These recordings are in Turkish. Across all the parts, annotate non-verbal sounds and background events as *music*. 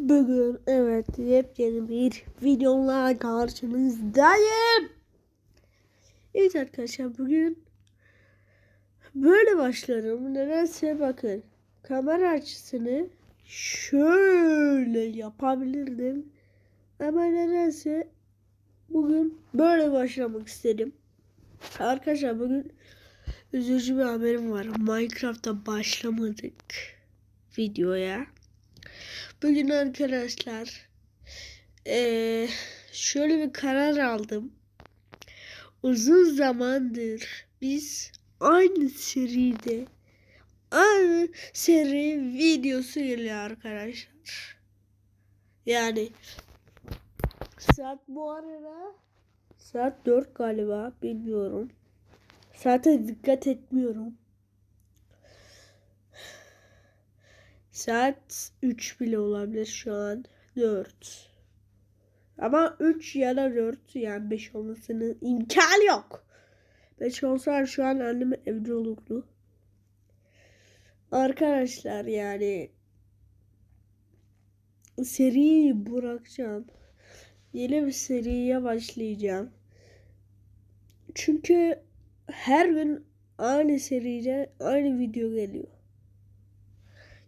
Bugün evet yepyeni bir videola karşınızdayım. Evet arkadaşlar bugün böyle başlarım. Nedense bakın kamera açısını şöyle yapabilirdim. Ama nedense bugün böyle başlamak istedim. Arkadaşlar bugün üzücü bir haberim var. Minecraft'ta başlamadık videoya. Bugün arkadaşlar eee, şöyle bir karar aldım. Uzun zamandır biz aynı seride aynı seri videosu geliyor arkadaşlar. Yani saat bu arada saat 4 galiba bilmiyorum. Saate dikkat etmiyorum. Saat 3 bile olabilir şu an. 4. Ama 3 ya da 4 yani 5 olmasının imkanı yok. 5 olsa şu an annem evde olurdu. Arkadaşlar yani seriyi bırakacağım. Yeni bir seriye başlayacağım. Çünkü her gün aynı seride aynı video geliyor.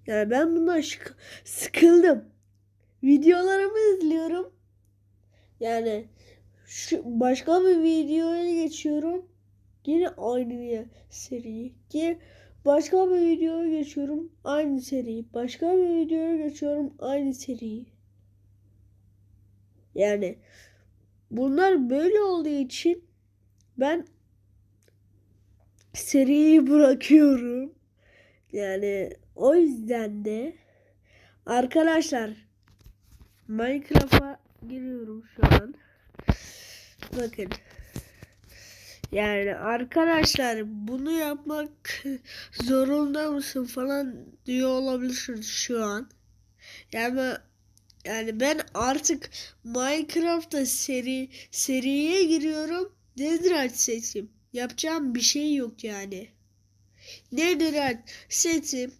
Yani ben bundan sıkıldım. Videolarımı izliyorum. Yani şu başka bir videoya geçiyorum. Yine aynı seri. Ki başka bir videoya geçiyorum. Aynı seri. Başka bir videoya geçiyorum. Aynı seri. Yani bunlar böyle olduğu için ben seriyi bırakıyorum. Yani o yüzden de arkadaşlar Minecraft'a giriyorum şu an. Bakın. Yani arkadaşlar bunu yapmak zorunda mısın falan diyor olabilirsiniz şu an. Yani yani ben artık Minecraft'ta seri seriye giriyorum. Netherite seçim. Yapacağım bir şey yok yani. Netherite setim.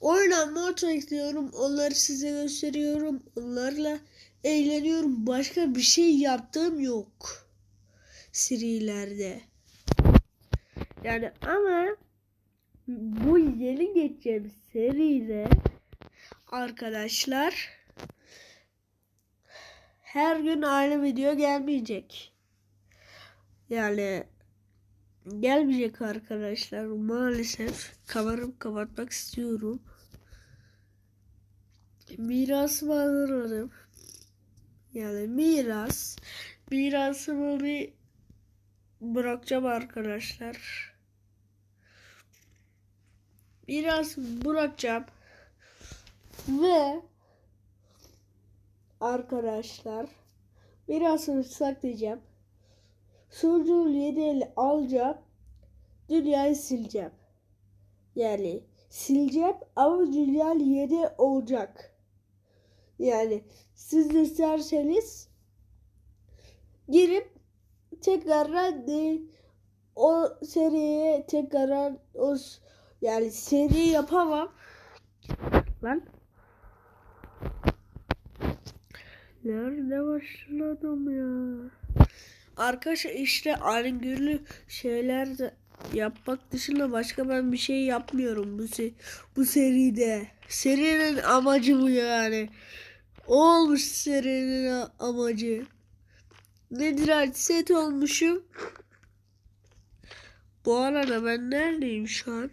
Oyuna mod ekliyorum. Onları size gösteriyorum. Onlarla eğleniyorum. Başka bir şey yaptığım yok. Serilerde. Yani ama bu yeni geçeceğim seride arkadaşlar her gün aynı video gelmeyecek. Yani gelmeyecek arkadaşlar maalesef kameramı kapatmak istiyorum. Mirasımı hazırladım. Yani miras. Mirasımı bir bırakacağım arkadaşlar. Miras bırakacağım. Ve arkadaşlar mirasını saklayacağım. Sunucu 7 eli alacağım. Dünyayı sileceğim. Yani sileceğim ama dünya 7 olacak. Yani siz isterseniz girip tekrardan de, o seriye tekrardan o yani seri yapamam. Lan. Nerede başladım ya? Arkadaşlar işte ayrıngürlü şeyler de yapmak dışında başka ben bir şey yapmıyorum bu se bu seride. Serinin amacı bu yani. Olmuş serinin amacı. Nedir artık set olmuşum. Bu arada ben neredeyim şu an?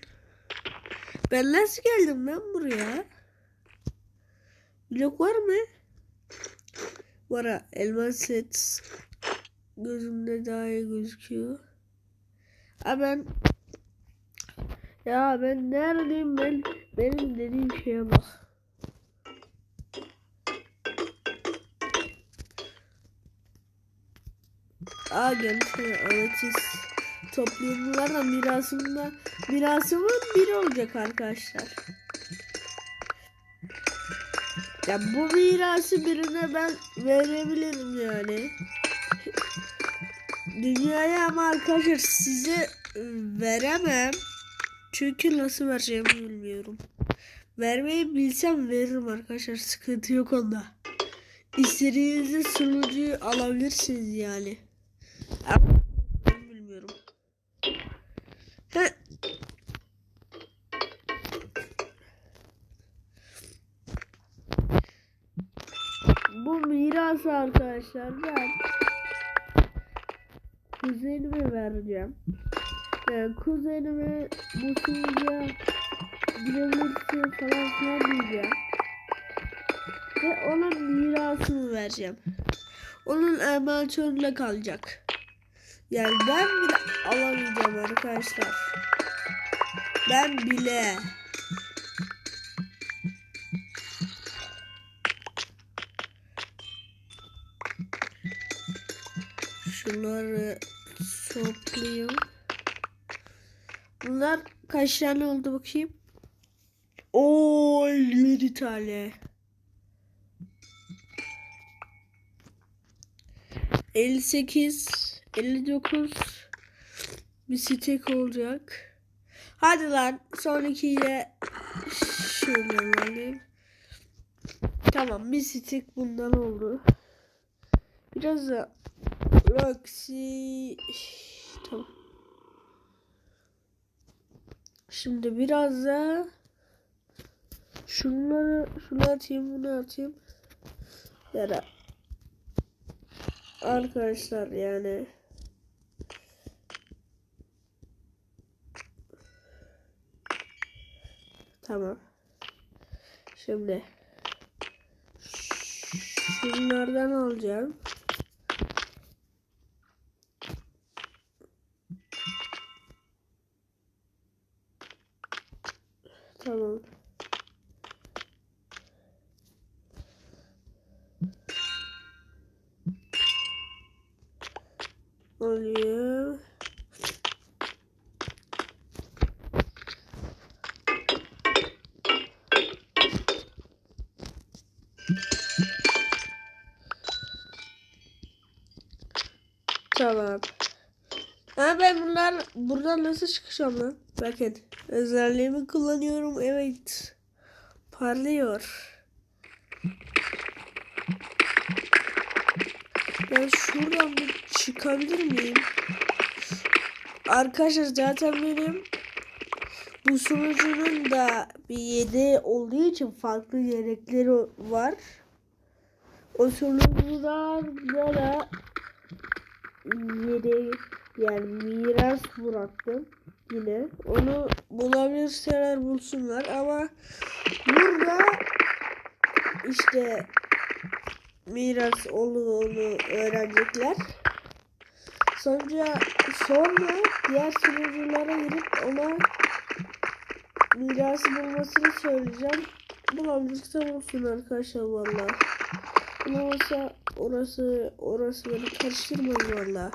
Ben nasıl geldim ben buraya? Blok var mı? Var ha, elmas set gözümde daha iyi gözüküyor. Ha ben ya ben neredeyim ben benim dediğim şeye bak. Aa gelmişler ametist topluyorum bunlar da mirasımda mirasımın biri olacak arkadaşlar. Ya bu mirası birine ben verebilirim yani. Dünyaya ama arkadaşlar size veremem. Çünkü nasıl vereceğimi bilmiyorum. Vermeyi bilsem veririm arkadaşlar. Sıkıntı yok onda. İstediğinizde sunucuyu alabilirsiniz yani. Ben bilmiyorum. Bu mirası arkadaşlar ben kuzenime vereceğim. Yani kuzenime bu sunucuya girebilirsin falan filan diyeceğim. Ve ona mirasını vereceğim. Onun emanetörüne kalacak. Yani ben bile alamayacağım arkadaşlar. Ben bile. Şunları toplayayım. Bunlar kaç tane oldu bakayım. Oo 57 tane. 58 59 bir stek olacak. Hadi lan sonrakiyle şöyle alayım. Tamam bir stek bundan oldu. Biraz da Roxy tamam. Şimdi biraz da şunları şunu atayım bunu atayım. Ya arkadaşlar yani tamam. Şimdi şunlardan alacağım. Tamam. Oluyor. Buradan nasıl çıkacağım lan? Bakın özelliğimi kullanıyorum. Evet. Parlıyor. Ben şuradan bir çıkabilir miyim? Arkadaşlar zaten benim bu sunucunun da bir yedeği olduğu için farklı yedekleri var. O sunucularda da yedek yani miras bıraktım yine. Onu bulabilirseler bulsunlar ama burada işte miras olduğunu öğrenecekler. Sonra sonra diğer sunuculara girip ona mirası bulmasını söyleyeceğim. Bulabilirse bulsun arkadaşlar valla. Bulamazsa orası orası beni karıştırmayın valla.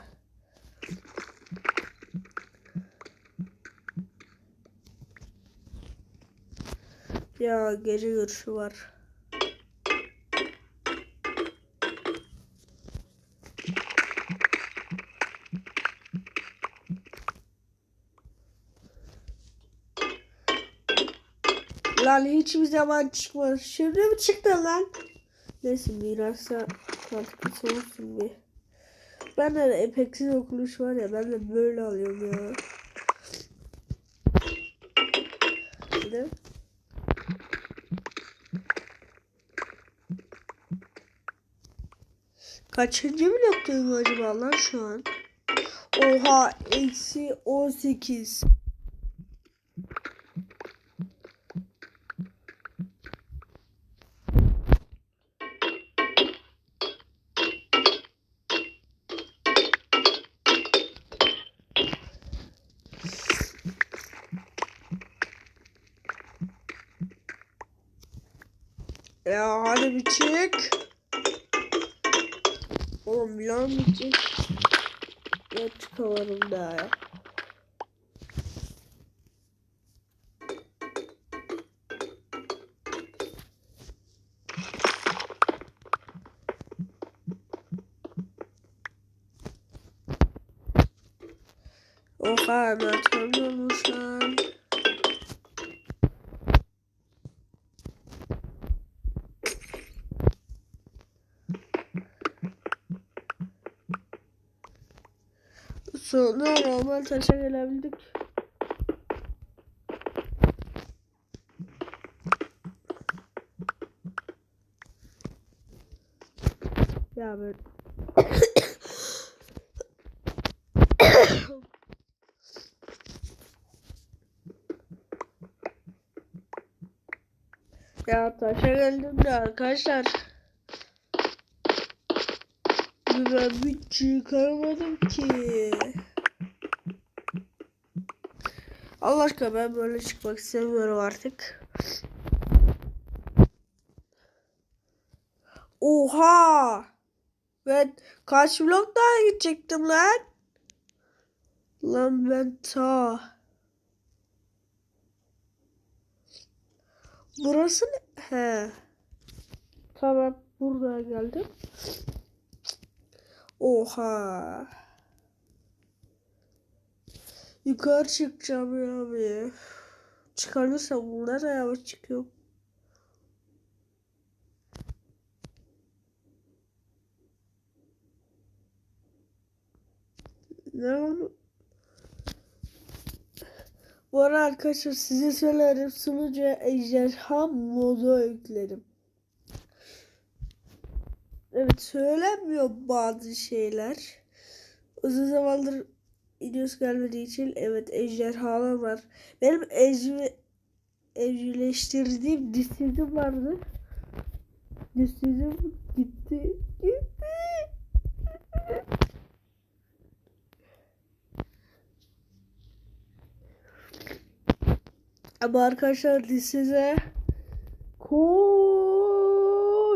Ya gece görüşü var. Lan hiçbir zaman çıkmaz. Şimdi mi çıktı lan? Neyse mirasa katkısı olsun bir. Ben de epeksiz okuluş var ya ben de böyle alıyorum ya. Mi? Kaçıncı bloktayım acaba lan şu an? Oha eksi 18. Ya hadi bir çık. Oğlum lan bir çık. Ya çıkamadım daha ya. Oha anahtarım olmuş lan. Sonra normal taşa gelebildik. Ya ben Ya taşa geldim de arkadaşlar. Ben bir çıkaramadım ki. Allah aşkına ben böyle çıkmak istemiyorum artık. Oha! Ben kaç vlog daha gidecektim lan? Lan ben ta. Burası ne? He. Tamam burada geldim. Oha. Yukarı çıkacağım ya abi. Çıkarırsam bunlar yavaş çıkıyor. Ne onu? Bu arada arkadaşlar size söylerim sunucuya ejderha modu yüklerim. Evet söylemiyor bazı şeyler. Uzun zamandır videosu gelmediği için evet ejderhalar var. Benim evcil, evcilleştirdiğim dişsizim vardı. Dişsizim gitti. Gitti. Ama arkadaşlar size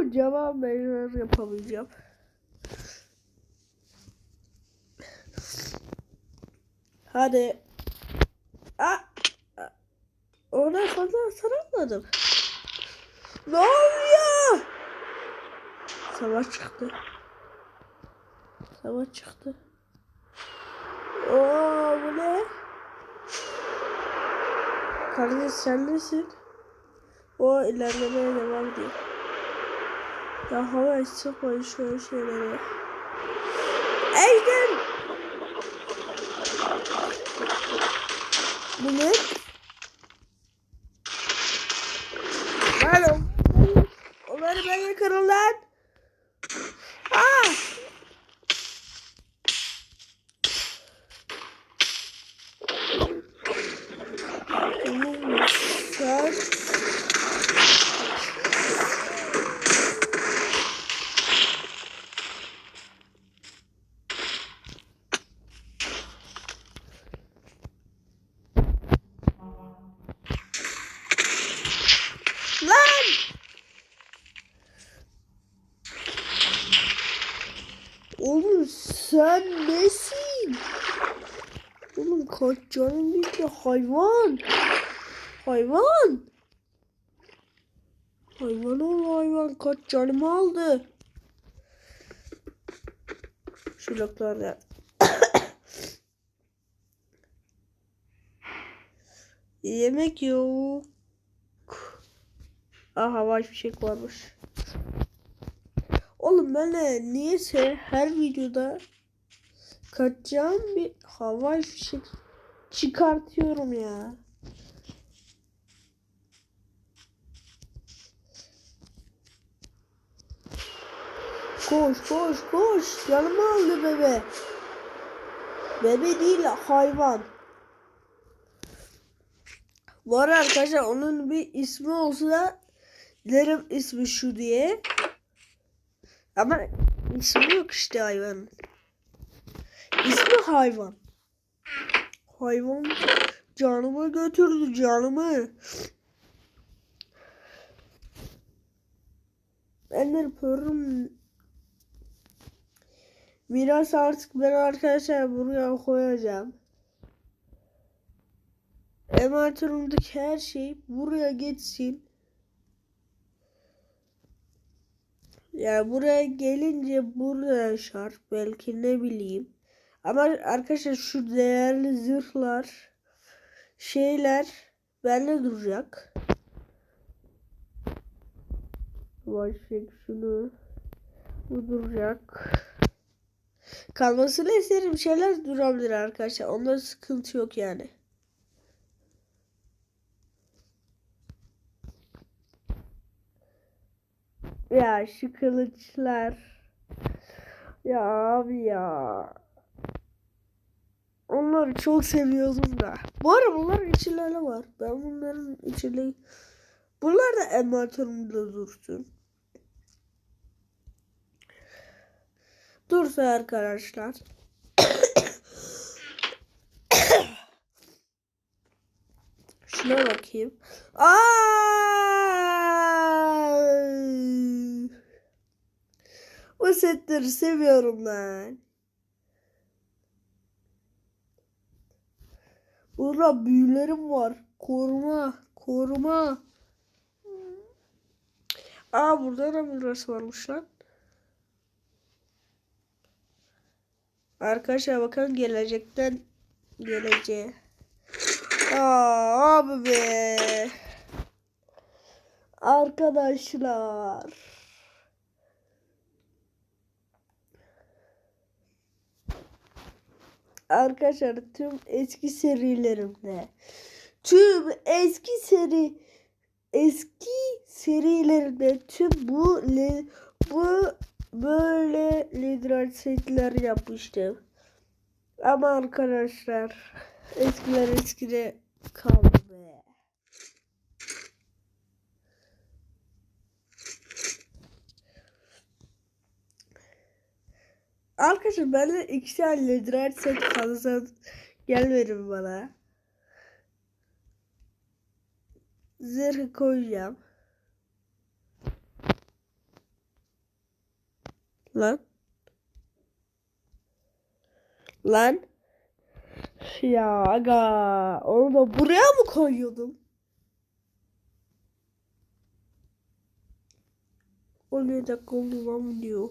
kocaman meyveler yapamayacağım. Hadi. Aa, ona fazla sarılmadım. Ne oluyor? Savaş çıktı. Savaş çıktı. Oo bu ne? Kardeş sen nesin? O ilerlemeye devam ediyor. Ya hava sıkmayın şöyle şeylere. Ejder! Bu ne? Lan onları ben yakarım lan. Aa! Oğlum, Sen... Lan! Oğlum sen nesin? Oğlum kaç canın gitti hayvan. Hayvan. Hayvan ol hayvan kaç canımı aldı. Şu loklarda. *coughs* Yemek yok. Aha var bir şey varmış. Oğlum ben de niyeyse her videoda kaçacağım bir hava fişek çıkartıyorum ya. Koş koş koş yanıma aldı bebe. Bebe değil hayvan. Var arkadaşlar onun bir ismi olsa derim ismi şu diye. Ama ismi yok işte hayvan. İsmi hayvan. Hayvan canımı götürdü canımı. Ben de yapıyorum. Miras artık ben arkadaşlar buraya koyacağım. Envanterimdeki her şey buraya geçsin. Yani buraya gelince burada yaşar. Belki ne bileyim. Ama arkadaşlar şu değerli zırhlar şeyler bende duracak. Başlayıp şunu bu duracak. kalmasını istediğim şeyler durabilir arkadaşlar. Onda sıkıntı yok yani. Ya şu kılıçlar. Ya abi ya. Onları çok seviyordum da. Bu arada bunların içleri var. Ben bunların içleri... Bunlar da envanterimde dursun. Dursa arkadaşlar. *coughs* Şuna bakayım. Aa! Bu setleri seviyorum lan. Burada büyülerim var. Koruma. Koruma. Aa burada da miras varmış lan. Arkadaşlar bakın gelecekten geleceğe. Aa abi be. Arkadaşlar. Arkadaşlar tüm eski serilerimde tüm eski seri eski serilerimde tüm bu bu böyle lidrat setler yapmıştım. Ama arkadaşlar eskiler eskide kaldı Arkadaşlar ben de iki tane lidrat set fazla gelmedi bana. Zırhı koyacağım. Lan. Lan. Ya aga. Onu da buraya mı koyuyordum? O ne dakika oldu lan diyor.